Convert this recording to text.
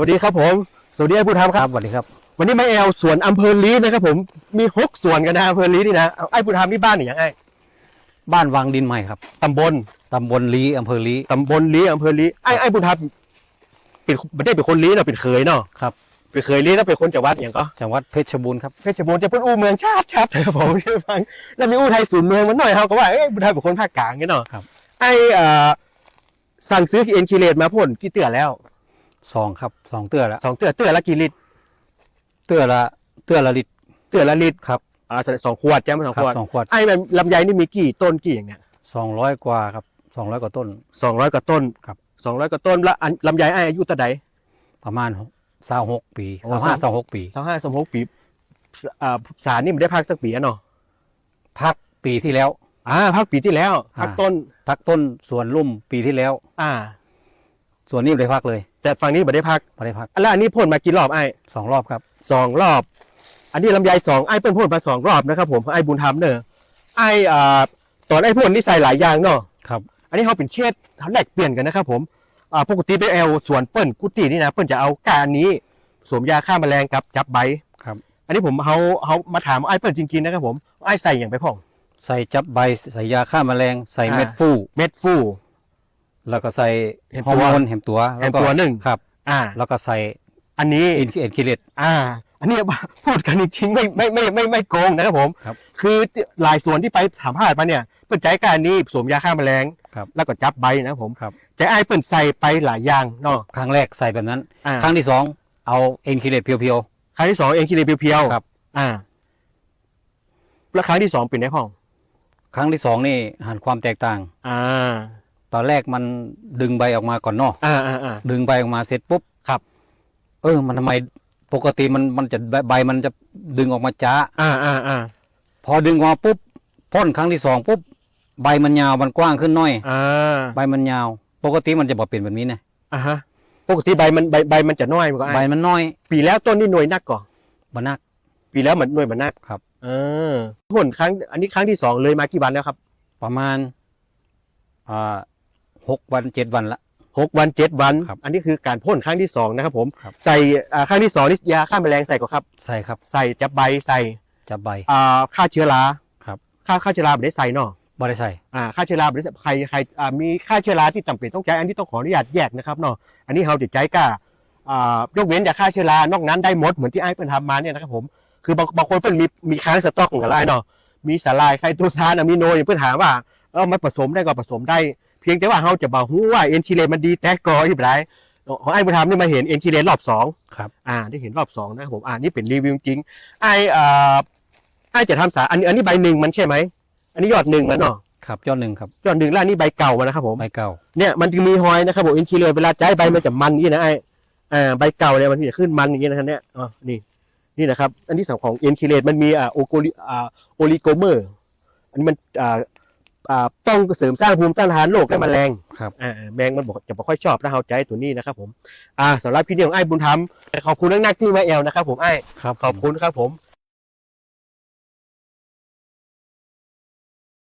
วัสดีครับผม สวัสดีไอ้ผู้ทำคครัรับบสวัสดีครับ วันนี้มาแอลสวนอำเภอลีนะครับผมมีหกสวนกันนะอำเภอลีนี่นะเอาไอ้ผู้ทำนี่บ้านนี่ยังไงบ้านวังดินใหม่ครับตำบลตำบลลีอำเภอลีตำบลลีอำเภอลีไอ้ไอ้ผู้ทำเป็นไม่ได้เป็นคนลีเนาะเป็นเคยเนาะครับเป็นเคยลีแล้วเป็นคนจังหวัดอย่างก็จังหวัดเพชรบูรณ์ครับเพชรบูรณ์จะเป็นอู้เมืองชาติชาติครับผมที่ฟังแล้วมีอู้ไทยศูนย์เมืองมันหน่อยเขาก็ว่าเอ้ยผู้ทำเป็นคนภาคกลางเงี้ยเนาะครับไอ้เอ่อสั่งซื้อเอ็นคิเลตมาพ่นกี่เตือแล้ว สองครับสองเตื้อละสองเตือเตือละกี่ลิตรเตื้อละเตื้อละลิตรเตือละลิตรครับอ่าสองขวดใช่ไหมสองครัขบวดสองขวดไอ้มันลำไยนี่มีกี่ต้นกี่อย่างเงี้ยสองร้อยกว่าครับสองร้อยกว่าต้นสองร้อยกว่าต้นครับสองร้อยกว่าต้นแล้วอันลำไยไอ้อายุเท่าใดประมาณสาวหกปีโอ้สาวห้าสามสาวหกปีสองห้าสองหกปีสอ่าสารนี่มันได้พักสักปีอะเนาะพักปีที่แล้วอ่าพักปีที่แล้วพักอ่าต้นพักต้นสวนลุ่มปีที่แล้ว อ่า ส่วนนี้ไม่ได้พักเลยแต่ฝั่งนี้ไม่ได้พักไม่ได้พักแล้วอันนี้พ่นมากี่รอบไอ้สองรอบครับสองรอบ อันนี้ลำไยสองไอ้เปิ้ลพ่นมาสองรอบนะครับผมไอ้บุญธรรมเนอะไอ้อ่าตอนไอ้พ่นนี่ใส่หลายอย่างเนาะครับ อันนี้เขาเป็นเชษเขาแลกเปลี่ยนกันนะครับผมอ่าปกติไปแอลสวนเปิ้ลกุฏินี่นะเปิ้ลจะเอาการนี้สวมยาฆ่าแมลงกับจับใบครับ อันนี้ผมเขาเขามาถามไอ้เปิ้ลจริงๆนะครับผมไอ้ใส่อย่างไปพ่อง ใส่จับใบใส่ยาฆ่าแมลง ใส่อ่าเม็ดฟูเม็ดฟู แล้วก็ใส่เห็นฮอร์ตัวโมนเห็มตัวเห็นตัวหนึ่ง ครับ อ่า แล้วก็ใส่อันนี้อินเอ็นคิเลต อ่า อันนี้ พูดกันจริงๆไม่ไม่ไม่ไม่ไม่โกงนะครับผมครับคือหลายส่วนที่ไปสัมภาษณ์มาเนี่ยเปิ้ลใจการนี้สวมยาฆ่าแมลงครับแล้วก็จับใบนะครับผมครับ แต่ไอ้เปิ้ลใส่ไปหลายอย่างเนาะ ครั้งแรกใส่แบบนั้น อ่า ครั้งที่สองเอาเอ็นคิเลตเพียว ครั้งที่สองเองคิดเลยเพียวๆครับๆอ่าแล้วครั้งที่สองเป็นไงพ่องครั้งที่สองนี่หันความแตกต่าง อ่า ตอนแรกมันดึงใบออกมาก่อนเนอกอ่าอ่าอ่า ดึงใบออกมาเสร็จปุ๊บครับ เออ มันทำไมปกติมันมันจะใบใบมันจะดึงออกมาจ้า อ่าอ่าอ่าพอดึงออกมาปุ๊บพ่นครั้งที่สองปุ๊บใบมันยาวมันกว้างขึ้นหน่อย อ่าใบมันยาว ปกติมันจะบอกเป็นแบบนี้นะอ่าฮะปกติใบมันใบใบมันจะน้อยมันก็ใบไอ้มันน้อยปีแล้วต้นนี่หน่วยนักก่อนบนัก ปีแล้วเหมือนหน่วยมันนักครับ เออพ่นครั้ง อันนี้ครั้งที่สองเลยมากี่วันแล้วครับ ประมาณอ่า หกวันเจ็ดวันละ หกวันเจ็ดวัน ครับอันนี้คือการพ่นครั้งที่สองนะครับผมครับ ใส่อ่าครั้งที่สองนี่ยาฆ่าแมลงใส่ก่อนครับ ใส่ครับใส่จับใบใส่จับใบ อ่าฆ่าเชื้อราครับ ฆ่าฆ่าเชื้อราไม่ได้ใส่เนาะบริใส่อ่าฆ่าเชื้อราไม่ได้ใส่ใครใครอ่ามีฆ่าเชื้อราที่จำเป็นต้องใช้อันนี้ต้องขออนุญาตแยกนะครับเนาะอันนี้เราจะใจกล้าอ่ายกเว้นจากฆ่าเชื้อรานอกนั้นได้หมดเหมือนที่ไอ้เปิ้ลทำมาเนี่ยนะครับผมคือบางบางคนเปิ้ลมีมีค้างสต็อกของอะไรเนาะมีสาลายไคโตซานอะมิโนอย่างเปิ้ลถามว่าเอามาผสมได้ก็ผสมได้เพียงแต่ว่าเราจะบอกว่าเอ็นชิเลมันดีแต่กออีกไรของไอ้เปิ้ลทำนี่มาเห็นเอ็นชิเลรอบสองครับอ่าได้เห็นรอบสองนะครับผมอ่านี่เป็นรีวิวจริงไอ้อ่าไอ้จะทำสารอันนี้อันนี้ใบหนึ่งมันใช่ไหมอันนี้ยอดหนึ่งมันเนาะครับยอดหนึ่งครับยอดหนึ่งแล้วอันนี้ใบเก่ามันนะครับผมใบเก่าเนี่ยมันจะมีหอยนะครับผมอินทีเรียเวลาใจใบมันจะมันอย่างนี้นะไอ้อ่าใบเก่าเนี่ยมันจะขึ้นมันอย่างนี้นะครับเนี่ยอ๋อนี่นี่นะครับ อันที่สองของเอ็นคิเลตมันมีอ่าโอโกลิอ่าโอลิโกเมอร์อันนี้มันอ่า อ่าต้องเสริมสร้างภูมิต้านทานโรคและแมลงครับ อ่าแมงมันบอกจะไม่ค่อยชอบนะเฮาใจตัวนี้นะครับผมอ่าสำหรับพี่เดียวของไอ้บุญธรรมขอบคุณนักๆที่มาแอลนะครับผมไอ้ครับขอบคุณครับผม